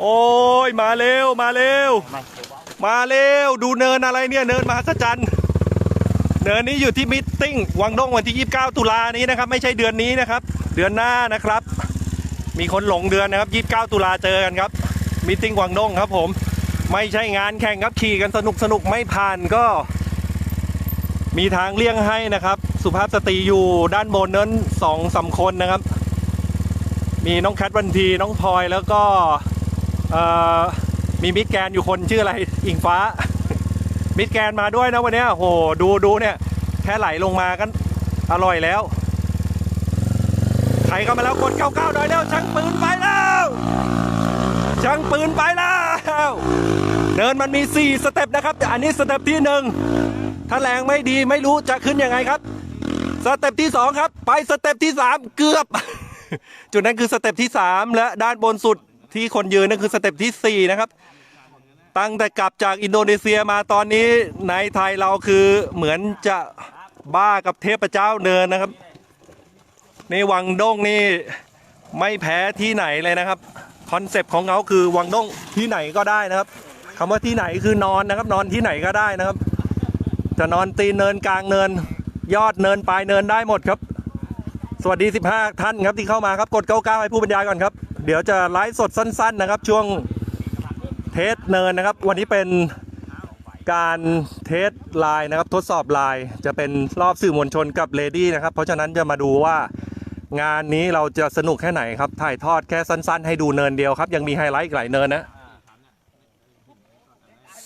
โอ้ยมาเร็วมาเร็ว มาเร็วดูเนินอะไรเนี่ยเนินมหัศจรรย์เนินนี้อยู่ที่มิตติ้งวังดงวันที่ 29 ตุลานี้นะครับ ไม่ใช่เดือนนี้นะครับ เดือนหน้านะครับ มีคนหลงเดือนนะครับ 29 ตุลาเจอกันครับมิตติ้งวังดงครับผมไม่ใช่งานแข่งครับขี่กันสนุกสนุกไม่ผ่านก็ มีทางเลี่ยงให้นะครับ สุภาพสตรีอยู่ด้านบนนั้นสองสามคนนะครับ มีน้องแคทวันทีน้องพลอยแล้วก็เอ่อ มีมิดแกนอยู่คนชื่ออะไรอิงฟ้า มิดแกนมาด้วยนะวันนี้โหดูดูเนี่ยแค่ไหลลงมากันอร่อยแล้วใครเข้ามาแล้วกดเก้าเก้าหน่อยเร็วช่างปืนไปแล้วช่างปืนไปแล้วเดินมันมี 4 สเต็ปนะครับแต่อันนี้สเต็ปที่หนึ่งถ้าแรงไม่ดีไม่รู้จะขึ้นยังไงครับ สเต็ปที่สองครับ ไปสเต็ปที่สามเกือบ จุดนั้นคือสเต็ปที่ 3 และด้านบนสุด ที่คนยืนนั่นคือสเต็ปทีสี่ 4 นะครับ ตั้งแต่กลับจากอินโดนีเซียมาตอนนี้ในไทยเราคือเหมือนจะบ้ากับเทพเจ้าเนินนะครับ ในวังด้งนี่ไม่แพ้ที่ไหนเลยนะครับคอนเซปต์ของเขาคือวังด้งที่ไหนก็ได้นะครับคำว่าที่ไหนคือนอนนะครับ นอนที่ไหนก็ได้นะครับ จะนอนตีนเนินกลางเนิน ยอดเนินปลายเนินได้หมดครับ สวัสดี 15 ท่านครับที่เข้ามาครับกด 99 ให้ผู้บรรยายก่อนครับ เดี๋ยวจะไลฟ์สดสั้น ๆ นะครับ ช่วงเทสเนินนะครับ วันนี้เป็นการเทสไลน์นะครับ ทดสอบไลน์จะเป็นรอบสื่อมวลชนกับเลดี้นะครับ เพราะฉะนั้นจะมาดูว่างานนี้เราจะสนุกแค่ไหนครับ ถ่ายทอดแค่สั้น ๆ ให้ดูเนินเดียวครับ ยังมีไฮไลท์อีกหลายเนินนะ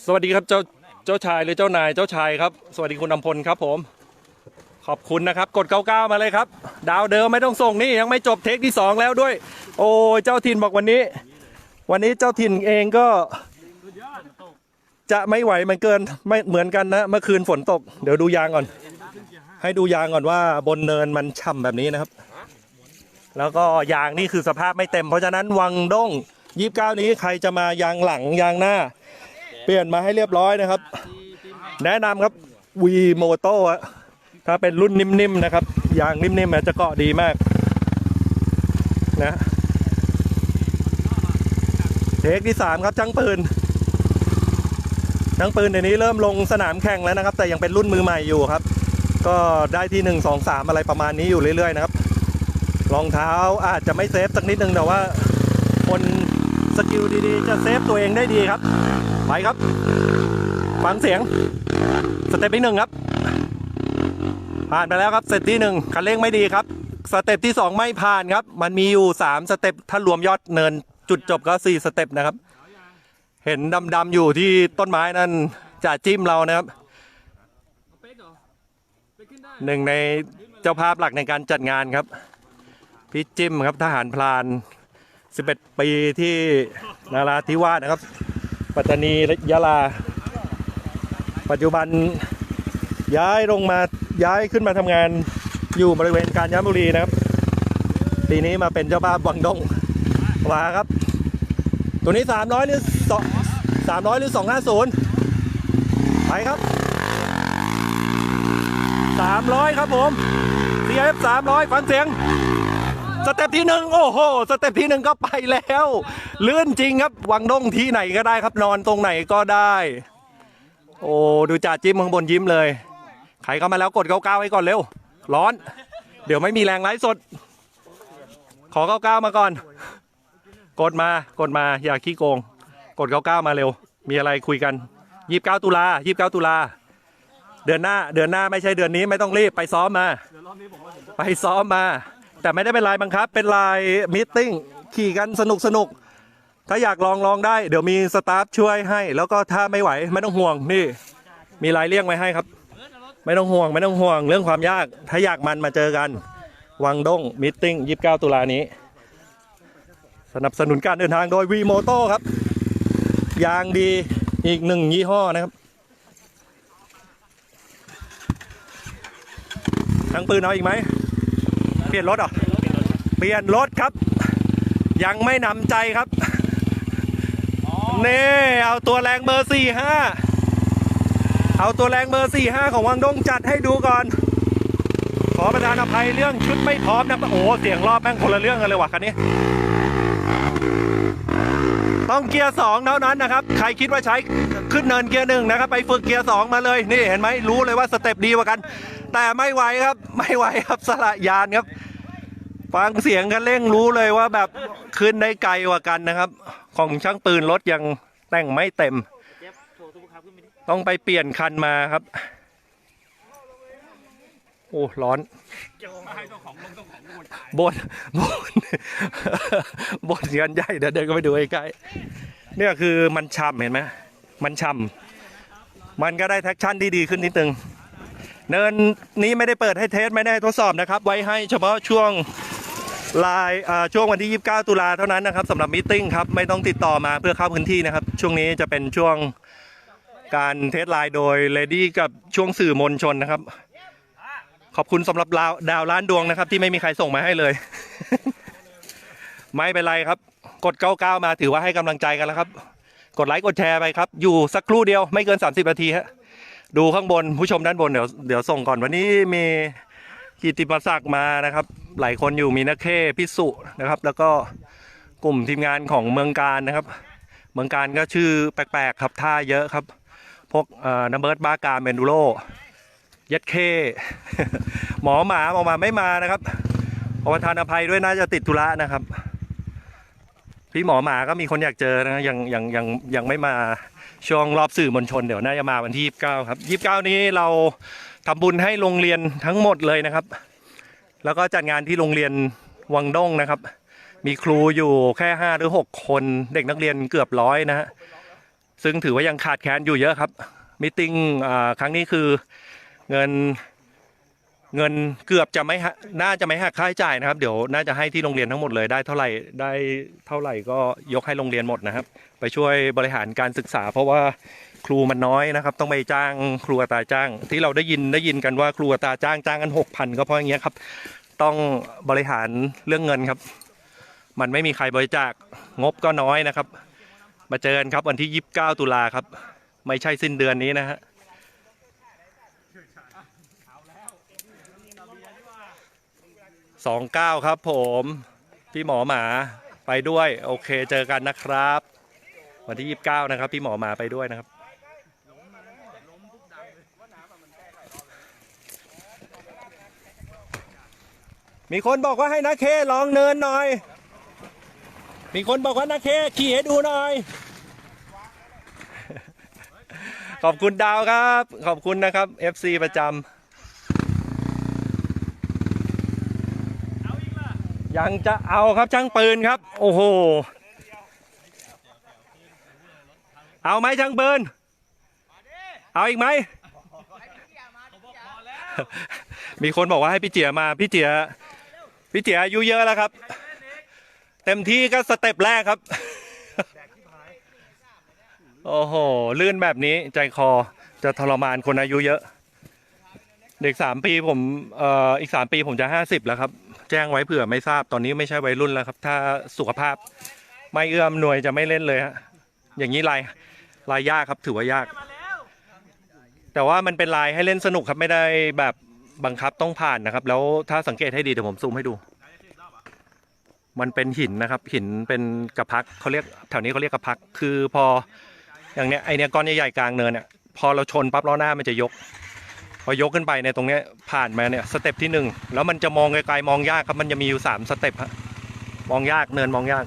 สวัสดีครับเจ้าเจ้าชายหรือเจ้านายเจ้าชายครับ สวัสดีคุณอำพลครับผม ขอบคุณนะครับ กด99มาเลยครับ ดาวเดิมไม่ต้องส่งนี่ยังไม่จบเทคที่ 2 แล้วด้วย โอ้ยเจ้าถิ่นบอกวันนี้ วันนี้เจ้าถิ่นเองก็ จะไม่ไหวมันเกินไม่เหมือนกันนะเมื่อคืนฝนตก เดี๋ยวดูยางก่อน ให้ดูยางก่อนว่าบนเนินมันฉ่ำแบบนี้นะครับ แล้วก็ยางนี่คือสภาพไม่เต็ม เพราะฉะนั้นวังด้ง29นี้ใครจะมายางหลังยางหน้า เปลี่ยนมาให้เรียบร้อยนะครับ แนะนำครับวีโมโต้ ถ้าเป็นรุ่นนิ่มๆนะครับ ยางนิ่มๆจะเกาะดีมากนะเทคที่ 3 ครับช่างปืนช่างปืนเดี๋ยวนี้เริ่มลงสนามแข่งแล้วนะครับ แต่ยังเป็นรุ่นมือใหม่อยู่ครับ ก็ได้ที่ 1 2 3 อะไรประมาณนี้อยู่เรื่อยๆนะครับรองเท้าอาจจะไม่เซฟสักนิดนึงแต่ว่าคนสกิลดีๆ จะเซฟตัวเองได้ดีครับ ไปครับ ฟังเสียง สเต็ปที่หนึ่งครับ ผ่านไปแล้วครับสเต็ปที่หนึ่งคันเร่งไม่ดีครับ สเต็ปที่สองไม่ผ่านครับ มันมีอยู่สามสเต็ปถ้ารวมยอดเนินจุดจบก็สี่สเต็ปนะครับ เห็นดำๆอยู่ที่ต้นไม้นั่นจ่าจิ้มเรานะครับหนึ่งในเจ้าภาพหลักในการจัดงานครับ พี่จิ้มครับทหารพลาน 11 ปีที่นาราธิวาสนะครับ ปัตตานียะลา ปัจจุบัน ย้ายลงมาย้ายขึ้นมาทำงานอยู่บริเวณกาญจนบุรีนะครับ ปีนี้มาเป็นเจ้าบ้านวังดงมาครับ ตัวนี้ 300 หรือ2 300 หรือ 250 ไปครับ 300 ครับผม CF 300 ฟังเสียง สเต็ปที่หนึ่งโอ้โห สเต็ปที่หนึ่งก็ไปแล้วเลื่อนจริงครับ วังดงที่ไหนก็ได้ครับ นอนตรงไหนก็ได้ โอ้ ดูจ่าจิ้มข้างบนยิ้มเลย ใครเข้ามาแล้วกดเก้าเก้าไว้ก่อนเร็ว ร้อน เดี๋ยวไม่มีแรงไลฟ์สด ขอเก้าเก้ามาก่อน กดมากดมาอย่าขี้โกง กดเก้าเก้ามาเร็ว มีอะไรคุยกันยี่สิบเก้าตุลายี่สิบเก้าตุลาเดือนหน้าเดือนหน้าไม่ใช่เดือนนี้ไม่ต้องรีบไปซ้อมมา ไปซ้อมมา แต่ไม่ได้เป็นลายบังคับ เป็นลายมิทติ้งขี่กันสนุกสนุกถ้าอยากลองลองได้ เดี๋ยวมีสตาฟช่วยให้ แล้วก็ถ้าไม่ไหวไม่ต้องห่วงนี่ มีลายเลี่ยงไว้ให้ครับ ไม่ต้องห่วงไม่ต้องห่วงเรื่องความยาก ถ้าอยากมันมาเจอกัน วังด้งมิทติ้ง29ตุลานี้ สนับสนุนการเดินทางโดยวีโมโต้ครับ ยางดีอีกหนึ่งยี่ห้อนะครับ ทั้งปืนเอาอีกไหม เปลี่ยนรถเหรอ เปลี่ยนรถครับ ยังไม่นำใจครับเน่เอาตัวแรงเบอร์สี่ห้า เอาตัวแรงเบอร์สี่ห้าของวังดงจัดให้ดูก่อน ขอประทานอภัยเรื่องชุดไม่พร้อมนะโอ้เสียงรอบแม่งคนละเรื่องกันเลยว่ะคันนี้ ต้องเกียร์สองเท่านั้นนะครับ ใครคิดว่าใช้ขึ้นเนินเกียร์หนึ่งนะครับ ไปฝึกเกียร์สองมาเลย นี่เห็นไหมรู้เลยว่าสเต็ปดีกว่ากัน แต่ไม่ไหวครับ ไม่ไหวครับสละยานครับ ฟังเสียงกันเร่งรู้เลยว่าแบบขึ้นได้ไกลกว่ากันนะครับ ของช่างปืนรถยังแต่งไม่เต็ม ต้องไปเปลี่ยนคันมาครับ โอ้ร้อนเจ้าให้เจ้าของลงเจ้าของลงตายบนบนบนกันใหญ่เดี๋ยวเดินก็ไปดูใกล้ๆเนี่ยคือมันช่ำเห็นไหมมันช่ำมันก็ได้แท็กชั่นที่ดีขึ้นนิดนึงเนินนี้ไม่ได้เปิดให้เทสไม่ได้ทดสอบนะครับ ไว้ให้เฉพาะช่วงลายอ่าช่วงวันที่ 29 ตุลาเท่านั้นนะครับสำหรับมิทติ้งครับไม่ต้องติดต่อมาเพื่อเข้าพื้นที่นะครับ ช่วงนี้จะเป็นช่วง การเทสไลน์โดยเลดี้กับช่วงสื่อมวลชนนะครับ ขอบคุณสำหรับดาวดาวล้านดวงนะครับ ที่ไม่มีใครส่งมาให้เลย ไม่เป็นไรครับ กด 99 มาถือว่าให้กำลังใจกันแล้วครับ กดไลค์กดแชร์ไปครับ อยู่สักครู่เดียวไม่เกิน 30 นาทีฮะดูข้างบนผู้ชมด้านบนเดี๋ยวเดี๋ยวส่งก่อนวันนี้มีกิติมศักดิ์มานะครับ หลายคนอยู่มีนักเคพิสุนะครับ แล้วก็กลุ่มทีมงานของเมืองการนะครับ เมืองการก็ชื่อแปลกๆครับท่าเยอะครับ พวกนัมเบิร์ตบาการเมนดูโรยัดเค หมอหมาหมอหมาไม่มานะครับขอประทานอภัยด้วยน่าจะติดธุระนะครับ พี่หมอหมาก็มีคนอยากเจอนะยังยังยังยังไม่มาช่วงรอบสื่อมวลชนเดี๋ยวน่าจะมาวันที่ 29 ครับ 29 นี้เราทำบุญให้โรงเรียนทั้งหมดเลยนะครับ แล้วก็จัดงานที่โรงเรียนวังด้งนะครับ มีครูอยู่แค่ 5 หรือ 6 คนเด็กนักเรียนเกือบร้อยนะฮะ ซึ่งถือว่ายังขาดแคลนอยู่เยอะครับมิ팅ครั้งนี้คือเงินเงินเกือบจะไม่น่าจะไม่หักค่าใช้จ่ายนะครับ เดี๋ยวน่าจะให้ที่โรงเรียนทั้งหมดเลยได้เท่าไหร่ได้เท่าไหร่ก็ยกให้โรงเรียนหมดนะครับ ไปช่วยบริหารการศึกษา เพราะว่าครูมันน้อยนะครับ ต้องไปจ้างครูอัตราจ้าง ที่เราได้ยินได้ยินกันว่าครูอัตราจ้างจ้างกันหกพันก็เพราะอย่างเงี้ยครับ ต้องบริหารเรื่องเงินครับ มันไม่มีใครบริจาคงบก็น้อยนะครับ มาเจอกันครับวันที่ 29 ตุลาครับ ไม่ใช่สิ้นเดือนนี้นะฮะสองเก้าครับผม พี่หมอหมาไปด้วย โอเคเจอกันนะครับ วันที่ยี่สิบเก้านะครับ พี่หมอหมาไปด้วยนะครับมีคนบอกว่าให้นักเคลองเนินหน่อย มีคนบอกว่านักเคขี่ให้ดูหน่อย ขอบคุณดาวครับ ขอบคุณนะครับ FC ประจำยังจะเอาครับช่างปืนครับ โอ้โห เอาไหมช่างปืน เอาอีกไหม มีคนบอกว่าให้พี่เจียมา พี่เจีย พี่เจียอายุเยอะแล้วครับ เต็มที่ก็สเต็ปแรกครับ โอ้โห ลื่นแบบนี้ใจคอจะทรมานคนอายุเยอะ เด็กสามปีผมเอ่ออีกสามปีผมจะห้าสิบแล้วครับ แจ้งไว้เผื่อไม่ทราบตอนนี้ไม่ใช่วัยรุ่นแล้วครับ ถ้าสุขภาพไม่เอื้อมหน่วยจะไม่เล่นเลยฮะอย่างนี้ลายลายยากครับถือว่ายาก แต่ว่ามันเป็นลายให้เล่นสนุกครับไม่ได้แบบบังคับต้องผ่านนะครับ แล้วถ้าสังเกตให้ดีเดี๋ยวผมซูมให้ดู มันเป็นหินนะครับ หินเป็นกระพักเขาเรียกแถวนี้เขาเรียกกระพัก คือพออย่างเนี้ยไอเนี้ยก้อนใหญ่ๆกลางเนินเนี่ยพอเราชนปั๊บล้อหน้ามันจะยก พอยกขึ้นไปในตรงเนี้ยผ่านมาเนี่ยสเต็ปที่หนึ่งแล้วมันจะมองไกลๆมองยากครับมันจะมีอยู่สามสเต็ปฮะมองยากเนินมองยาก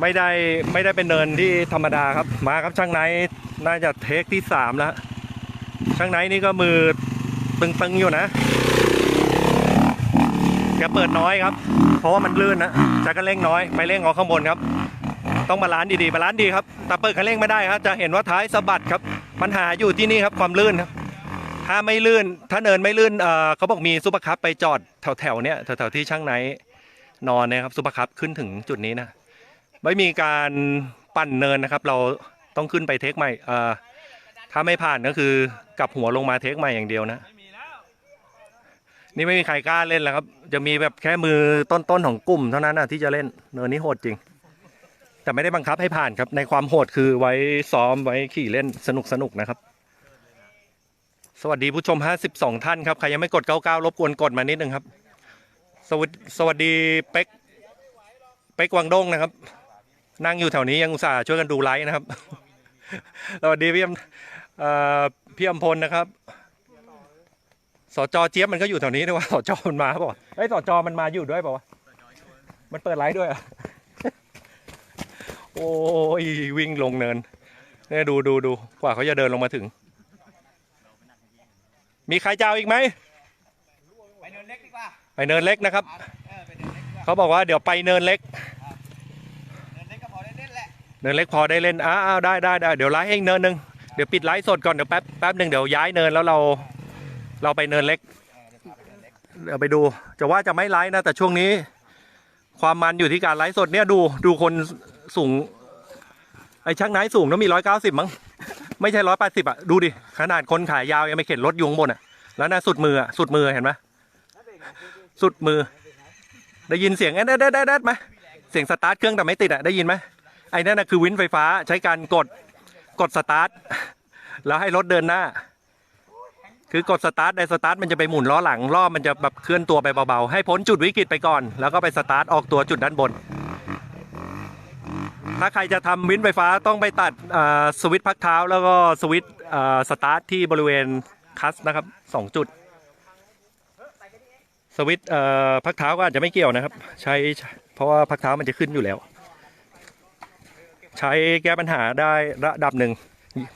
ไม่ได้ไม่ได้เป็นเนินที่ธรรมดาครับมาครับช่างไนท์น่าจะเทคที่สามแล้วช่างไนท์นี่ก็มือตึงๆอยู่นะแกเปิดน้อยครับ เพราะว่ามันลื่นนะจะก็เร่งน้อยไปเร่งเอาข้างบนครับ ต้องบาลานซ์ดีๆบาลานซ์ดีครับแต่เปิดคันเร่งไม่ได้ครับ จะเห็นว่าท้ายสะบัดครับปัญหาอยู่ที่นี่ครับความลื่นครับถ้าไม่ลื่นถ้าเนินไม่ลื่นเออเขาบอกมีซุปเปอร์คัพไปจอดแถวๆเนี้ยแถวๆที่ช่างไหนนอนนะครับซุปเปอร์คัพขึ้นถึงจุดนี้นะไม่มีการปั่นเนินนะครับ เราต้องขึ้นไปเทคใหม่เออถ้าไม่ผ่านก็คือกลับหัวลงมาเทคใหม่อย่างเดียวนะ นี่ไม่มีใครกล้าเล่นแล้วครับ จะมีแบบแค่มือต้นๆของกลุ่มเท่านั้นนะที่จะเล่นเนินนี้โหดจริง แต่ไม่ได้บังคับให้ผ่านครับ ในความโหดคือไว้ซ้อมไว้ขี่เล่นสนุกสนุกๆนะครับ สวัสดีผู้ชม 52 ท่านครับ ใครยังไม่กด 99 รบกวนกดมานิดนึงครับ สวัสดีสวัสดีเป็กเป็กวังด้งนะครับ นั่งอยู่แถวนี้ยังอุตส่าห์ช่วยกันดูไลฟ์นะครับ สวัสดีพี่อ่พี่อำพลนะครับ สจเจี๊ยบมันก็อยู่แถวนี้ด้วยว่าสจมันมาเปล่าวะเฮ้ยสจมันมาอยู่ด้วยเปล่าวะมันเปิดไลฟ์ด้วยเหรอะโอ้ยวิ่งลงเนินเนี่ยดูดูดูกว่าเขาจะเดินลงมาถึง มีใครจะเอาอีกไหมไปเดินเล็กดีกว่าไปเนินเล็กนะครับเออไปเดินเล็กดีกว่าเขาบอกว่าเดี๋ยวไปเนินเล็กเดินเล็กก็พอได้เล่นแหละเนินเล็กพอได้เล่นอ้าวได้ได้ได้เดี๋ยวไลฟ์ให้อีกเนินหนึ่งเดี๋ยวปิดไลฟ์สดก่อนเดี๋ยวแป๊บแป๊บหนึ่งเดี๋ยวย้ายเนินแล้วเรา เราไปเนินเล็กเดี๋ยวไปดูจะว่าจะไม่ไลฟ์นะ แต่ช่วงนี้ ความมันอยู่ที่การไลฟ์สดเนี่ยดูดูคนสูง ไอ้ช่างไหนสูงต้องมีร้อยเก้าสิบมั้งไม่ใช่ร้อยแปดสิบอะ ดูดิ ขนาดคนขายยาว ยังไม่เข็นรถยุงบนอะ แล้วน่าสุดมืออะ สุดมือเห็นไหมสุดมือ ได้ยินเสียงเอ๊ะเด็ดเด็ดเด็ดไหมเสียงสตาร์ทเครื่องแต่ไม่ติดอะได้ยินไหมไอ้นั่นน่ะคือวินไฟฟ้าใช้การกดกดสตาร์ทแล้วให้รถเดินหน้า คือกดสตาร์ทในสตาร์ทมันจะไปหมุนล้อหลังล้อมันจะแบบเคลื่อนตัวไปเบาๆ ให้พ้นจุดวิกฤตไปก่อน แล้วก็ไปสตาร์ทออกตัวจุดด้านบน ถ้าใครจะทำวินไฟฟ้าต้องไปตัดสวิตช์พักเท้า แล้วก็สวิตช์สตาร์ทที่บริเวณคัสนะครับสองจุด สวิตช์พักเท้าก็อาจจะไม่เกี่ยวนะครับ ใช้เพราะว่าพักเท้ามันจะขึ้นอยู่แล้ว ใช้แก้ปัญหาได้ระดับหนึ่ง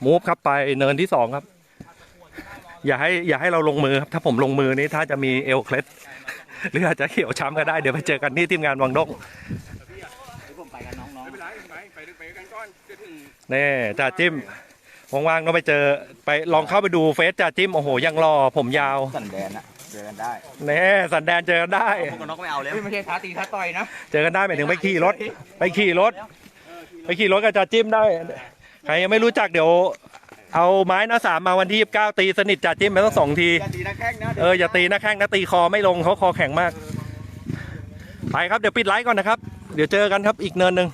มูฟครับไปเนินที่สองครับ อย่าให้อย่าให้เราลงมือครับถ้าผมลงมือนี้ถ้าจะมีเอลเคล็ดหรืออาจจะเขียวช้ำก็ได้เดี๋ยวไปเจอกันที่ทีมงานวังดงเดี๋ยวผมไปกับน้องๆไปไปไปกันก่อนจะถึงนี่จ่าจิ้มว่างๆก็ไปเจอไปลองเข้าไปดูเฟซจ่าจิ้มโอ้โหยังรอผมยาวสันแดนอะเจอกันได้แน่สันแดนเจอกันได้พวกกับน้องไม่เอาเลยไม่ใช่ท้าตีท้าต่อยนะเจอกันได้หมายถึงไปขี่รถ ไปขี่รถ ไปขี่รถกับจ่าจิ้มได้ใครยังไม่รู้จักเดี๋ยว เอาไม้หน้าสามมาวันที่29ตีสนิทจ่าจิ้มไปต้องสองที อย่าตีนะแข้งนะเอออย่าตีนะแข้งนะตีคอไม่ลงเขาคอแข็งมาก ไปครับเดี๋ยวปิดไลฟ์ก่อนนะครับ เดี๋ยวเจอกันครับอีกเนินหนึ่ง